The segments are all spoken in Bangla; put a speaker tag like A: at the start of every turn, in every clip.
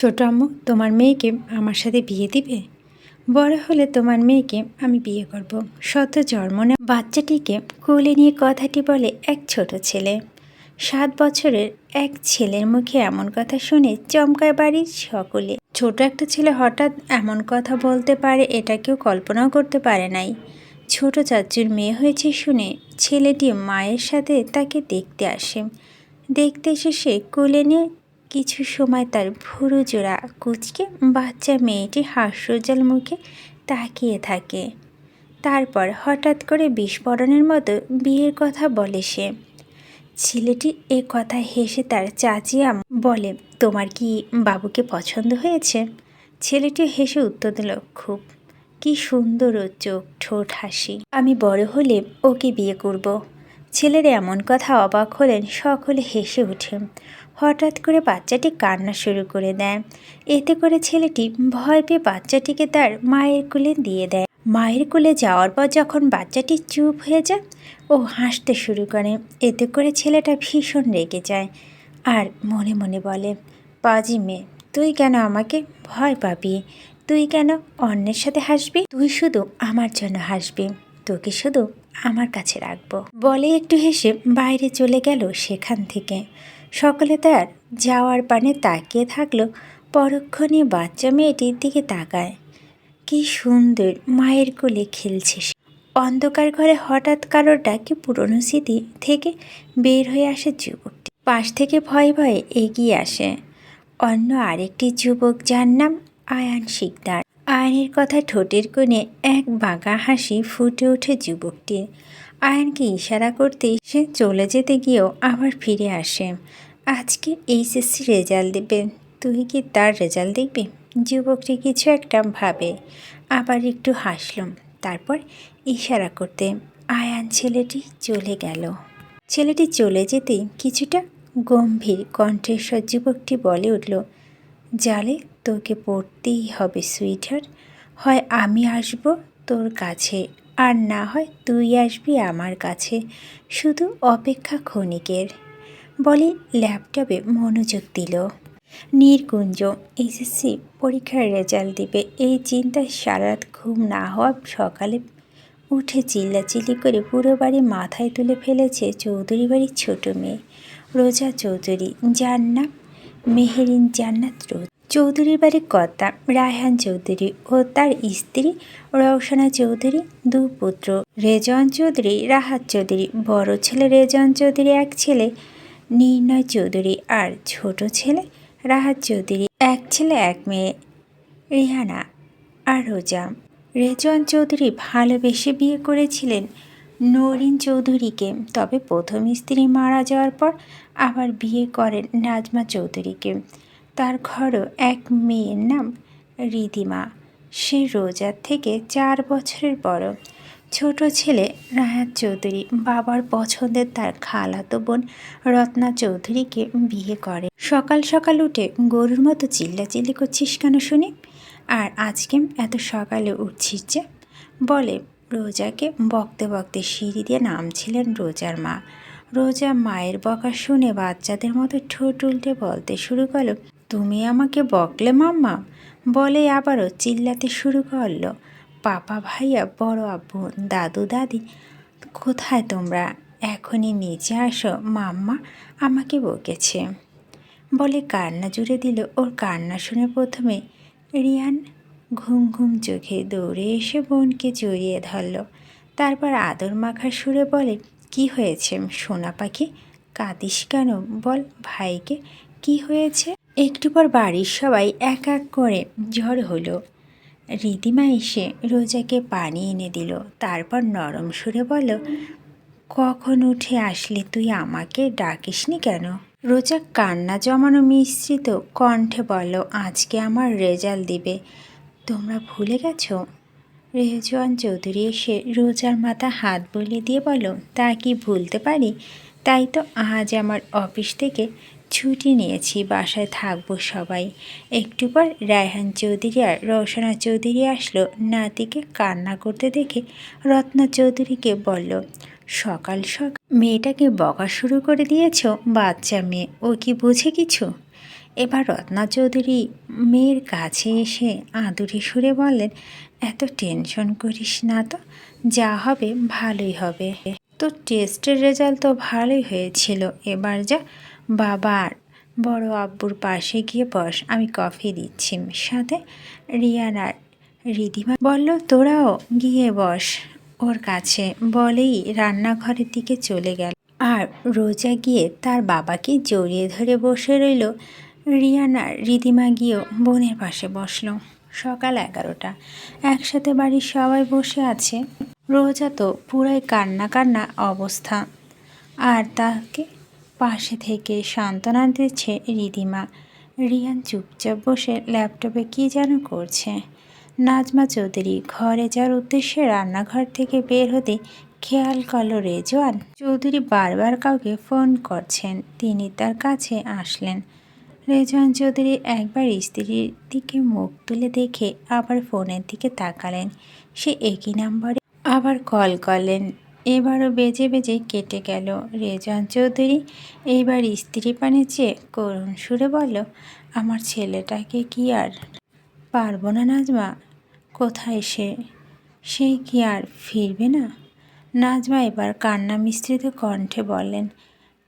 A: ছোট আম্মু, তোমার মেয়েকে আমার সাথে বিয়ে দিবে? বড় হলে তোমার মেয়েকে আমি বিয়ে করব। শত জন্ম বাচ্চাটিকে কোলে নিয়ে কথাটি বলে এক ছোট ছেলে। সাত বছরের এক ছেলের মুখে এমন কথা শুনে চমকায় বাড়ির সকলে। ছোট একটা ছেলে হঠাৎ এমন কথা বলতে পারে এটা কেউ কল্পনাও করতে পারে নাই। ছোট চাচুর মেয়ে হয়েছে শুনে ছেলেটি মায়ের সাথে তাকে দেখতে আসে। দেখতে এসে সে কোলে নিয়ে কিছু সময় তার ভুরু জোড়া কুচকে বাচ্চা মেয়েটি হাস্যজ্জ্বল মুখে তাকিয়ে থাকে। তারপর হঠাৎ করে বিস্ফোরণের মতো বিয়ের কথা বলে সে। ছেলেটি এ কথা হেসে তার চাচি আম বলে, তোমার কি বাবুকে পছন্দ হয়েছে? ছেলেটি হেসে উত্তর দিল, খুব। কি সুন্দর ও চোখ, ঠোঁট, হাসি। আমি বড় হলে ওকে বিয়ে করব। ছেলের এমন কথা অবাক হলেন, সকলে হেসে উঠে। হঠাৎ করে বাচ্চাটি কান্না শুরু করে দেয়। এতে করে ছেলেটি ভয় পেয়ে বাচ্চাটিকে তার মায়ের কোলে দিয়ে দেয়। মায়ের কোলে যাওয়ার পর যখন বাচ্চাটি চুপ হয়ে যায় ও হাসতে শুরু করে, এতে করে ছেলেটা ভীষণ রেগে যায় আর মনে মনে বলে, পাজি মেয়ে, তুই কেন আমাকে ভয় পাবি? তুই কেন অন্যের সাথে হাসবি? তুই শুধু আমার জন্য হাসবি। তোকে শুধু আমার কাছে রাখব। বলে একটু হেসে বাইরে চলে গেল সেখান থেকে। সকলে তার যাওয়ার পানে তাকিয়ে থাকল, পরক্ষণে বাচ্চা মেয়েটির দিকে তাকায়। কি সুন্দর মায়ের কোলে খেলছে। অন্ধকার ঘরে হঠাৎ কারোর ডাকে পুরনো স্মৃতি থেকে বের হয়ে আসে যুবকটি। পাশ থেকে ভয়ে ভয়ে এগিয়ে আসে। অন্য আরেকটি যুবক যার নাম আয়ান শিকদার। আয়নের কথা ঠোঁটের কোণে এক বাঁকা হাসি ফুটে ওঠে যুবকটির। আয়নকে ইশারা করতেই সে চলে যেতে গিয়েও আবার ফিরে আসে। আজকে এইচএসসি রেজাল্ট দেবে। তুই কি তার রেজাল্ট দেখবি? যুবকটি কিছু একটা ভাবে। আবার একটু হাসলাম তারপর ইশারা করতে আয়ান ছেলেটি চলে গেল। ছেলেটি চলে যেতেই কিছুটা গম্ভীর কণ্ঠেশ্বর যুবকটি বলে উঠল, জালে তোকে পড়তেই হবে সুইটার হয় আমি আসব তোর কাছে, আর না হয় তুই আসবি আমার কাছে। শুধু অপেক্ষা ক্ষণিকের। বলে ল্যাপটপে মনোযোগ দিল। নির্কুঞ্জ এসএসসি পরীক্ষার রেজাল্ট দিবে, এই চিন্তায় সারারাত ঘুম না হওয়া সকালে উঠে চিল্লাচিল্লি করে পুরো বাড়ি মাথায় তুলে ফেলেছে চৌধুরী বাড়ির ছোট মেয়ে, রোজা চৌধুরী যার নাম মেহেরিন জান্নাত রোজ চৌধুরীর বাড়ির কর্তা রায়হান চৌধুরী ও তার স্ত্রী রওশনা চৌধুরী দু পুত্র। রেজন চৌধুরী রাহাত চৌধুরী। বড় ছেলে রেজন চৌধুরী এক ছেলে, নির্ণয় চৌধুরী আর ছোট ছেলে রাহাত চৌধুরী। এক ছেলে, এক মেয়ে, রিহানা আর রোজা। রেজন চৌধুরী ভালোবেসে বিয়ে করেছিলেন নরিন চৌধুরীকে। তবে প্রথম স্ত্রী মারা যাওয়ার পর আবার বিয়ে করেন নাজমা চৌধুরীকে। তার ঘরও এক মেয়ের নাম রিদিমা। সে রোজার থেকে চার বছরের বড়। ছোট ছেলে রায়াত চৌধুরী বাবার পছন্দের তার খালাতো বোন রত্না চৌধুরীকে বিয়ে করে। সকাল সকাল উঠে গরুর মতো চিল্লাচিল্লি করছিস কেন শুনি? আর আজকে এত সকালে উঠছিস যে? বলে রোজাকে বকতে বকতে সিঁড়ি দিয়ে নামছিলেন রোজার মা। রোজা মায়ের বকা শুনে বাচ্চাদের মতো ঠোঁট উল্টে বলতে শুরু করল তুমি আমাকে বকলে মাম্মা? বলে আবারও চিল্লাতে শুরু করল। পাপা ভাইয়া, বড় আব্বু, দাদু, দাদি, কোথায় তোমরা? এখনই নিচে আসো, মাম্মা আমাকে বকেছে। বলে কান্না জুড়ে দিল। ওর কান্না শুনে প্রথমে রিয়ান ঘুম ঘুম চোখে দৌড়ে এসে বোনকে জড়িয়ে ধরল। তারপর আদর মাখা সুরে বলে, কি হয়েছে সোনা পাখি? কাঁদিস কেন? বল ভাইকে কি হয়েছে? একটু পর বাড়ির সবাই এক এক করে ঝড় হলো। রীতিমা এসে রোজাকে পানি এনে দিল, তারপর নরম সুরে বলল, কখন উঠে আসলি তুই আমাকে? ডাকিসনি কেন? রোজা কান্না জমানো মিশ্রিত কণ্ঠে বলল, আজকে আমার রেজাল্ট দিবে। তোমরা ভুলে গেছো? রেজওয়ান চৌধুরী এসে রোজার মাথা হাত বলে দিয়ে বলো তা কি ভুলতে পারি? তাই তো আজ আমার অফিস থেকে ছুটি নিয়েছি, বাসায় থাকব সবাই। একটু পর রায়হান চৌধুরী আর রওশনা চৌধুরী আসলো। নাতিকে কান্না করতে দেখে রত্না চৌধুরীকে বলল, সকাল সকাল মেয়েটাকে বকা শুরু করে দিয়েছ, বাচ্চা মেয়ে, ও কি বুঝে কিছু? এবার রত্না চৌধুরী মেয়ের কাছে এসে আদুরি সুরে বললেন, এত টেনশন করিস না তো, যা হবে ভালোই হবে। তোর টেস্টের রেজাল্ট তো ভালোই হয়েছিল। এবার যা, বাবার বড় আব্বুর পাশে গিয়ে বস, আমি কফি দিচ্ছি। সাথে রিয়ান আর রিদিমা বলল, তোরাও গিয়ে বস ওর কাছে। বলেই রান্নাঘরের দিকে চলে গেল। আর রোজা গিয়ে তার বাবাকে জড়িয়ে ধরে বসে রইল। রিয়ানা রিদিমা গিয়েও বোনের পাশে বসল। সকাল এগারোটা। একসাথে বাড়ির সবাই বসে আছে। রোজা তো পুরাই কান্না কান্না অবস্থা। আর তাকে পাশে থেকে সান্ত্বনা দিচ্ছে রিদিমা। রিয়ান চুপচাপ বসে ল্যাপটপে কী যেন করছে। নাজমা চৌধুরী ঘরে যাওয়ার উদ্দেশ্যে রান্নাঘর থেকে বের হতে খেয়াল করল রেজওয়ান। চৌধুরী বারবার কাউকে ফোন করছেন, তিনি তার কাছে আসলেন। রেজওয়ান চৌধুরী একবার স্ত্রীর দিকে মুখ তুলে দেখে আবার ফোনের দিকে তাকালেন। সে একই নাম্বারে আবার কল করলেন। এবারও বেজে বেজে কেটে গেল রেজান চৌধুরী। এইবার স্ত্রী পানে চেয়ে করুণ সুরে বলল, আমার ছেলেটাকে কি আর পারব না নাজমা? কোথায় সে? সে কি আর ফিরবে না? নাজমা এবার কান্না মিশ্রিত কণ্ঠে বললেন,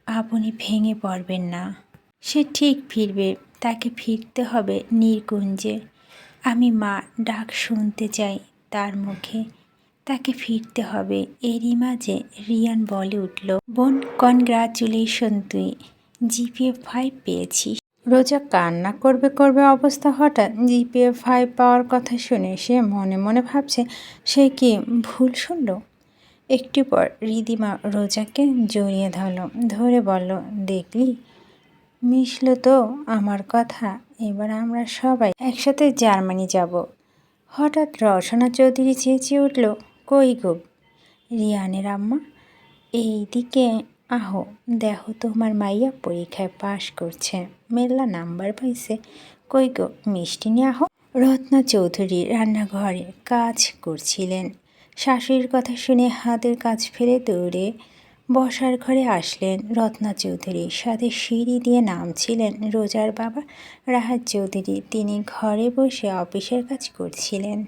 A: আপনি ভেঙে পড়বেন না। সে ঠিক ফিরবে, তাকে ফিরতে হবে নির্গুঞ্জে। আমি মা ডাক শুনতে চাই তার মুখে। তাকে ফিরতে হবে। এরই মাঝে রিয়ান বলে উঠল, বোন কনগ্রাচুলেশন তুই। জিপিএ ফাইভ পেয়েছিস। রোজা কান্না করবে করবে অবস্থা হঠাৎ জিপিএ ফাইভ পাওয়ার কথা শুনে সে মনে মনে ভাবছে, সে কি ভুল শুনল? একটু পর রিদিমা রোজাকে জড়িয়ে ধরল, ধরে বলল, দেখলি? মিশল তো আমার কথা, এবার আমরা সবাই একসাথে জার্মানি যাব। হঠাৎ রসনা চৌধুরী চেঁচিয়ে উঠল কই গো? রিয়ানের আম্মা এই দিকে আহো। দেখো তোমার মাইয়া পরীক্ষায় পাশ করছে। মেলা নাম্বার পাইছে। কই গো, মিষ্টি নিয়ে আহো। রত্না চৌধুরী রান্নাঘরে কাজ করছিলেন। শাশুড়ির কথা শুনে হাতের কাজ ফেলে দৌড়ে বসার ঘরে আসলেন। রত্না চৌধুরী সাথে সিঁড়ি দিয়ে নামছিলেন। রোজার বাবা রাহাত চৌধুরী, তিনি ঘরে বসে অফিসের কাজ করছিলেন।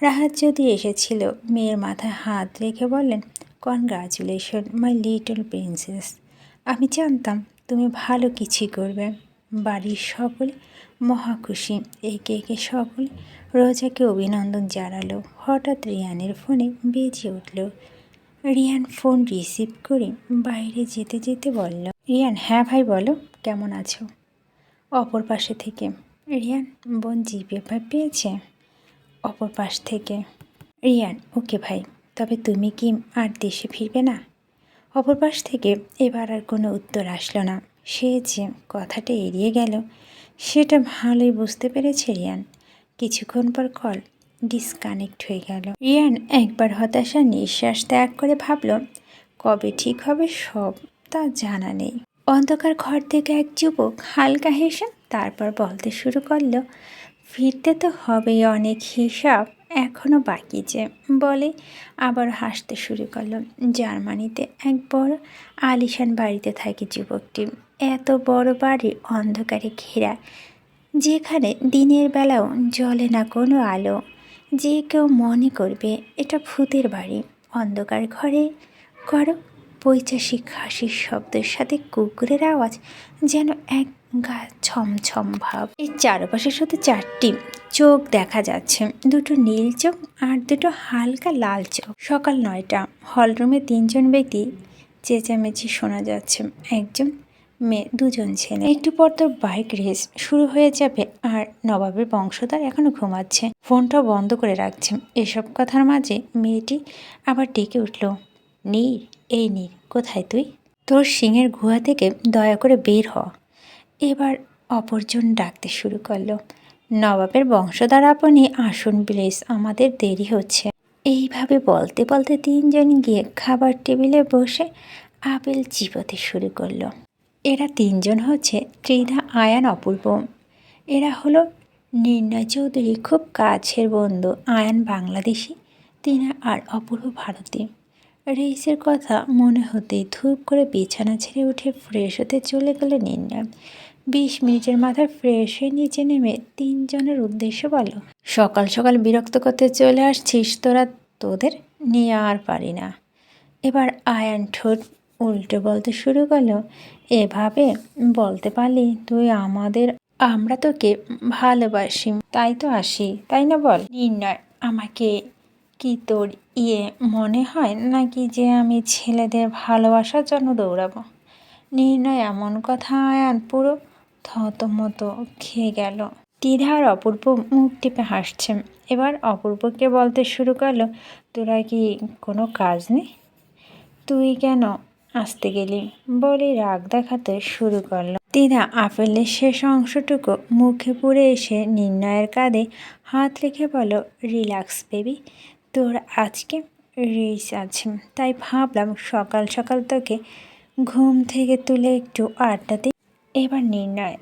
A: রাহাত যদি এসেছিল, মেয়ের মাথায় হাত রেখে বললেন কনগ্রাচুলেশন মাই লিটল প্রিন্সেস আমি জানতাম তুমি ভালো কিছুই করবে। বাড়ির সকলে মহাখুশি একে একে সকলে রোজাকে অভিনন্দন জানালো। হঠাৎ রিয়ানের ফোনে বেজে উঠল। রিয়ান ফোন রিসিভ করে বাইরে যেতে যেতে বলল, রিয়ান হ্যাঁ ভাই, বলো, কেমন আছো? অপর পাশে থেকে রিয়ান বোন জি পেপার পেয়েছে। অপর পাশ থেকে। রিয়ান, ওকে ভাই, তবে তুমি কি আর দেশে ফিরবে না? অপর পাশ থেকে এবার আর কোনো উত্তর আসলো না। সে যে কথাটা এড়িয়ে গেল, সেটা ভালোই বুঝতে পেরেছে রিয়ান। কিছুক্ষণ পর কল ডিসকানেক্ট হয়ে গেল। রিয়ান একবার হতাশা, নিঃশ্বাস ত্যাগ করে ভাবল, কবে ঠিক হবে সব তা জানা নেই। অন্ধকার ঘর থেকে এক যুবক হালকা হেসে তারপর বলতে শুরু করল ফিরতে তো হবেই অনেক হিসাব এখনও বাকি যে। বলে আবার হাসতে শুরু করল। জার্মানিতে এক বড় আলিশান বাড়িতে থাকে যুবকটি। এত বড় বাড়ি অন্ধকারে ঘেরা, যেখানে দিনের বেলাও জ্বলে না কোনো আলো। যে কেউ মনে করবে, এটা ভূতের বাড়ি। অন্ধকার ঘরে করো পৈচাসিক হাসির শব্দের সাথে কুকুরের আওয়াজ যেন এক গা ছমছম ভাব। এই চারপাশে শুধু চারটি চোখ দেখা যাচ্ছে। দুটো নীল চোখ আর দুটো হালকা লাল চোখ। সকাল নয়টা। হলরুমে তিনজন ব্যক্তি চেঁচামেচি শোনা যাচ্ছে। একজন মেয়ে, দুজন ছেলে। একটু পর তোর বাইক রেস শুরু হয়ে যাবে আর নবাবের বংশধর এখনও ঘুমাচ্ছে। ফোনটাও বন্ধ করে রাখছে। এসব কথার মাঝে মেয়েটি আবার ডেকে উঠল, নীর এই নীর কোথায় তুই? তোর সিংয়ের গুহা থেকে দয়া করে বের হ। এবার অপরজন ডাকতে শুরু করল। নবাবের বংশধর আপনি আসুন প্লিজ, আমাদের দেরি হচ্ছে। এইভাবে বলতে বলতে তিনজন গিয়ে খাবার টেবিলে বসে আপেল চিবোতে শুরু করল। এরা তিনজন হচ্ছে ত্রিধা আয়ান, অপূর্ব। এরা হলো নির্ণয় চৌধুরী, খুব কাছের বন্ধু, আয়ান বাংলাদেশি তিনা আর অপূর্ব ভারতী। রেইসের কথা মনে হতেই ধূপ করে বিছানা ছেড়ে উঠে ফ্রেশ হতে চলে গেল নির্ণয় বিশ মিনিটের মাথায় ফ্রেশ হয়ে নিচে নেমে তিনজনের উদ্দেশ্য বলো। সকাল সকাল বিরক্ত করতে চলে আসছিস তোরা, তোদের নিয়ে আর পারি না। এবার আয়ান ঠোঁট উল্টে বলতে শুরু করল, এভাবে বলতে পারলি তুই আমাদের, আমরা তোকে ভালোবাসি, তাই তো আসি, তাই না বল? নির্ণয় আমাকে কি তোর ইয়ে মনে হয় নাকি যে আমি ছেলেদের ভালোবাসার জন্য দৌড়াবো? নির্ণয় এমন কথা, আয়ান পুরো থতমত খেয়ে গেল। দ্বিধার অপূর্ব মুখ টিপে হাসছে। এবার অপূর্বকে বলতে শুরু করল, তোরা কি কোনো কাজ নেই তুই কেন আসতে গেলি? বলে রাগ দেখাতে শুরু করল। দিদা আপেলের শেষ অংশটুকু মুখে পুড়ে এসে নির্ণয়ের কাঁধে হাত রেখে বলো রিল্যাক্স বেবি তোর আজকে রেস আছে। তাই ভাবলাম সকাল সকাল তোকে ঘুম থেকে তুলে একটু আড্ডা দিই। এবার নির্ণয়,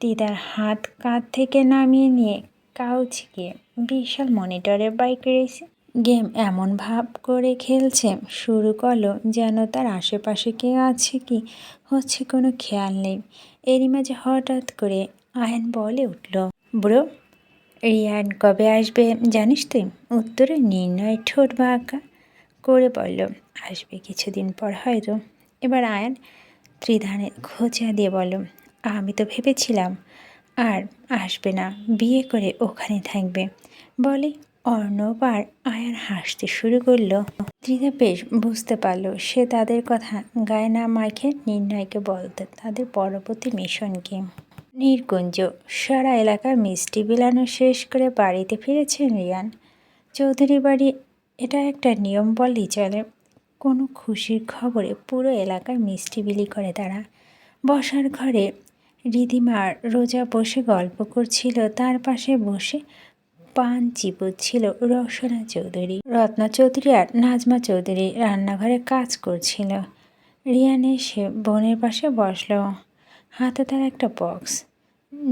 A: দিদার হাত কাঁধ থেকে নামিয়ে নিয়ে কাউচ গিয়ে বিশাল মনিটরে বাইক রেসে গেম এমন ভাব করে খেলছে, শুরু করল যেন তার আশেপাশে কে আছে কি, হচ্ছে কোনো খেয়াল নেই। এরই মাঝে হঠাৎ করে আয়ন বলে উঠল, ব্রো রিয়ান কবে আসবে জানিস তুই? উত্তরে নির্ণয় ঠোঁট বাঁকা করে বলল, আসবে কিছুদিন পর হয়তো। এবার আয়ান ত্রিধানে খোঁচা দিয়ে বলল, আমি তো ভেবেছিলাম আর আসবে না, বিয়ে করে ওখানে থাকবে। বলে অর্ণব আর আয়ান হাসতে শুরু করল। ত্রিধা বেশ বুঝতে পারল, সে তাদের কথা গায়ে না মাইখে নির্ণয়কে বলতে, তাদের পরবর্তী মিশন কি নির্কুঞ্জ সারা এলাকার মিষ্টি বিলানো শেষ করে বাড়িতে ফিরেছেন রিয়ান। চৌধুরী বাড়ি, এটা একটা নিয়ম বললেই চলে। কোনো খুশির খবরে পুরো এলাকায় মিষ্টি বিলি করে তারা। বসার ঘরে রিদিমার রোজা বসে গল্প করছিল, তার পাশে বসে পান চিপুচ্ছিল রসনা চৌধুরী। রত্না চৌধুরী আর নাজমা চৌধুরী রান্নাঘরে কাজ করছিল। রিয়ান এসে বোনের পাশে বসল। হাতে তার একটা বক্স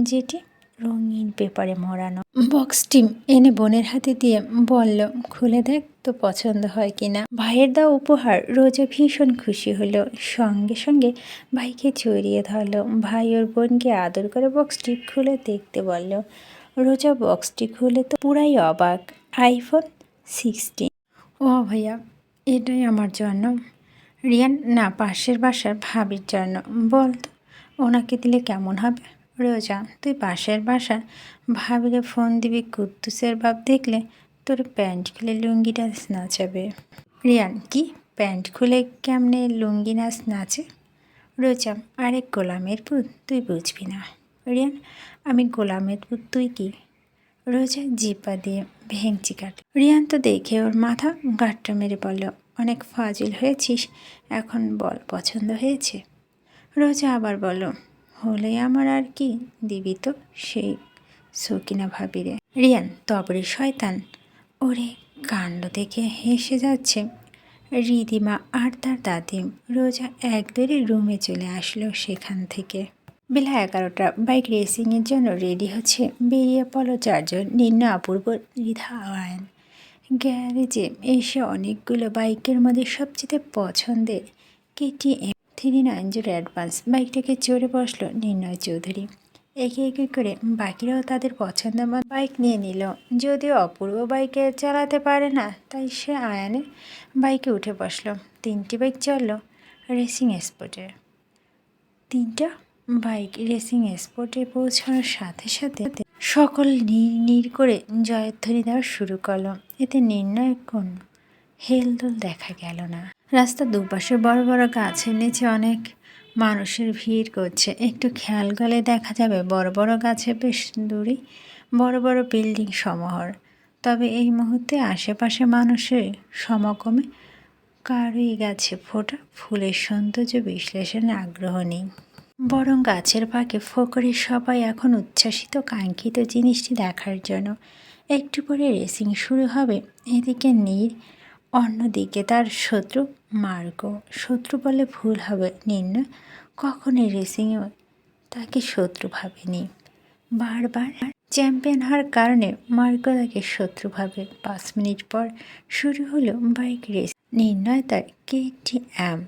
A: যেটি রঙিন পেপারে মোড়ানো বক্সটি এনে বোনের হাতে দিয়ে বলল খুলে দেখ তো পছন্দ হয় কিনা? ভাইয়ের দেওয়া উপহার রোজা ভীষণ খুশি হলো। সঙ্গে সঙ্গে ভাইকে জড়িয়ে ধরলো। ভাই ওর বোনকে আদর করে বক্সটি খুলে দেখতে বলল রোজা বক্সটি খুলে তো পুরাই অবাক। IPhone sixteen. ও ভাইয়া এটাই আমার জন্য। রিয়ান না পাশের বাসার ভাবির জন্য। বল তো। ওনাকে দিলে কেমন হবে? রোজা, তুই পাশের বাসার। ভাবিরে ফোন দিবি, কুদ্দুসের ভাব দেখলে তোর প্যান্ট খুলে লুঙ্গিটা নাচাবে। রিয়ান, কি? প্যান্ট খুলে কেমনে লুঙ্গি নাচ নাচে? রোজা, আরে গোলামের পুত, তুই বুঝবি না। রিয়ান, আমি গোলামের পুত, তুই কি? রোজা জিপা দিয়ে ভেঙচি কাট। রিয়ান তো দেখে ওর মাথা গাট্টা মেরে বলল, অনেক ফাজিল হয়েছিস, এখন বল, পছন্দ হয়েছে? রোজা আবার বলো হলে আমার আর কি? দিবি তো সেই সকিনা ভাবিরে। রিয়ান তবরে শয়তান। ওরে কাণ্ড দেখে হেসে যাচ্ছে। রিদিমা আর তার দাদিম রোজা এক দৌড়ে রুমে চলে আসলো সেখান থেকে। বেলা এগারোটা, বাইক রেসিংয়ের জন্য রেডি হচ্ছে বেরিয়ে পড়ল চারজন নিম্ন অপূর্ব রিধা আয়ন। গ্যারেজে এসে অনেকগুলো বাইকের মধ্যে সবচেয়ে পছন্দের KTM three nine zero advance বাইকটাকে চড়ে বসল নির্ণয় চৌধুরী। একে একে করে বাকিরাও তাদের পছন্দ বাইক নিয়ে নিল। যদিও অপূর্ব বাইকে চালাতে পারে না, তাই সে আয়ানে বাইকে উঠে বসল। তিনটি বাইক চলল রেসিং স্পটে। তিনটা বাইক রেসিং স্পটে পৌঁছানোর সাথে সাথে সকল নীর নীর করে জয়ধ্বনি দেওয়া শুরু করল। এতে নির্ণয় কোন হেলদোল দেখা গেল না। রাস্তার দুপাশে বড় বড় গাছের নিচে অনেক মানুষের ভিড় করছে। একটু খেয়াল করলে দেখা যাবে বড় বড় গাছে বেশ দূরে বড় বড় বিল্ডিং সমহর। তবে এই মুহূর্তে আশেপাশে মানুষের সমাগমে কারোই গাছে ফোটা ফুলের সৌন্দর্য বিশ্লেষণে আগ্রহ নেই। বরং গাছের ফাঁকে ফকরে সবাই এখন উচ্ছ্বাসিত কাঙ্ক্ষিত জিনিসটি দেখার জন্য। একটু পরে রেসিং শুরু হবে। এদিকে নীর অন্যদিকে তার শত্রু মার্গ শত্রু বলে ভুল হবে নির্ণয় কখনই রেসিংয়ে তাকে শত্রু ভাবেনি। বারবার চ্যাম্পিয়ন হওয়ার কারণে মার্গ তাকে শত্রু ভাবে। পাঁচ মিনিট পর শুরু হলো বাইক রেস। নির্ণয় তার K T M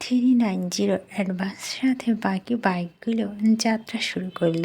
A: three nine zero advance সাথে বাকি বাইকগুলো যাত্রা শুরু করল।